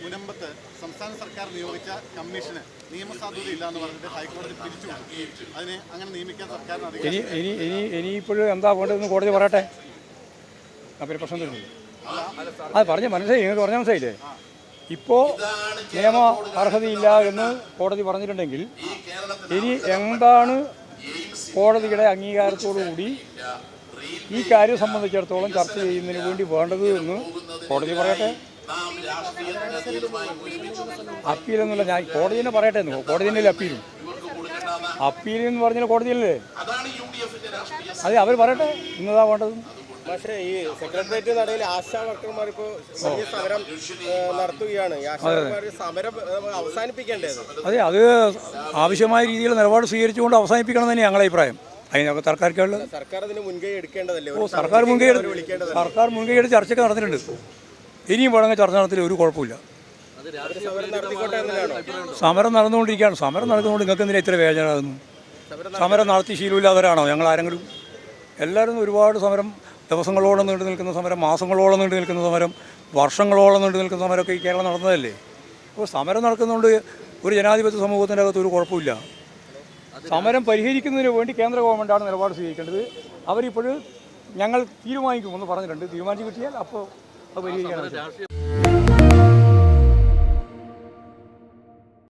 മുനമ്പത്തെ സംസ്ഥാന സർക്കാർ നിയോഗിച്ച കമ്മീഷന് നിയമസാധുത ഇല്ല എന്ന് പറഞ്ഞിട്ട് ഹൈക്കോടതി പിരിച്ചു. അതിനെ അങ്ങനെ നിയമിക്കാൻ സർക്കാരിന് ഇനി ഇനി ഇനി ഇനിയിപ്പോഴും എന്താ വേണ്ടതെന്ന് കോടതി പറയട്ടെ? പിന്നെ പ്രശ്നം തരുന്നില്ല അത് പറഞ്ഞ മനസ്സിലായി നിങ്ങൾക്ക് പറഞ്ഞ മനസ്സിലായില്ലേ? ഇപ്പോൾ നിയമ അർഹതയില്ല എന്ന് കോടതി പറഞ്ഞിട്ടുണ്ടെങ്കിൽ ഇനി എന്താണ് കോടതിയുടെ അംഗീകാരത്തോടുകൂടി ഈ കാര്യം സംബന്ധിച്ചിടത്തോളം ചർച്ച ചെയ്യുന്നതിന് വേണ്ടി വേണ്ടത് എന്ന് കോടതി പറയട്ടെ. അപ്പീൽ എന്നുള്ള ഞാൻ കോടതി തന്നെ പറയട്ടെ എന്ന്. കോടതി തന്നെ അപ്പീലും? അപ്പീൽ എന്ന് പറഞ്ഞാൽ കോടതിയല്ലേ? അതെ അവർ പറയട്ടെ. ഇന്നതാ വേണ്ടത്. പക്ഷേ ഈ സെക്രട്ടേറിയറ്റ് നടയിൽ ആശാ വർക്കർമാർ ഇപ്പോൾ വലിയ സമരം നടത്തുകയാണ്. സമരം അവസാനിപ്പിക്കേണ്ടത്. അതെ അത് ആവശ്യമായ രീതിയിൽ നിലപാട് സ്വീകരിച്ചുകൊണ്ട് അവസാനിപ്പിക്കണം തന്നെ ഞങ്ങളുടെ അഭിപ്രായം. അതിനൊക്കെ സർക്കാർക്കുള്ളത് സർക്കാർ അതിന് മുൻകൈ എടുക്കേണ്ടതല്ലേ? ഓ സർക്കാർ മുൻകൈ സർക്കാർ മുൻകൈ എടുത്ത് ചർച്ചയൊക്കെ നടന്നിട്ടുണ്ട് ഇനിയും വേണമെങ്കിൽ ചർച്ച നടത്തില്ല ഒരു കുഴപ്പമില്ല. സമരം നടന്നുകൊണ്ടിരിക്കുകയാണ്. സമരം നടന്നുകൊണ്ട് നിങ്ങൾക്ക് എന്തിനാ ഇത്ര വേദനയാകുന്നു സമരം നടത്തി ശീലമില്ലാത്തവരാണോ? ഞങ്ങൾ ആരെങ്കിലും? എല്ലാവരും ഒരുപാട് സമരം ദിവസങ്ങളോളം നീണ്ടു നിൽക്കുന്ന സമരം മാസങ്ങളോളം നീണ്ടു നിൽക്കുന്ന സമരം വർഷങ്ങളോളം നീണ്ടു നിൽക്കുന്ന സമരമൊക്കെ ഈ കേരളം നടന്നതല്ലേ അപ്പോൾ സമരം നടക്കുന്നതുകൊണ്ട് ഒരു ജനാധിപത്യ സമൂഹത്തിന്റെ അകത്ത് ഒരു കുഴപ്പമില്ല. സമരം പരിഹരിക്കുന്നതിന് വേണ്ടി കേന്ദ്ര ഗവൺമെന്റാണ് നിലപാട് സ്വീകരിക്കേണ്ടത്. അവരിപ്പോൾ ഞങ്ങൾ തീരുമാനിക്കുമെന്ന് പറഞ്ഞിട്ടുണ്ട്. തീരുമാനിച്ച് കിട്ടിയാൽ അപ്പോൾ അത് പരിഹരിക്കാനാണ്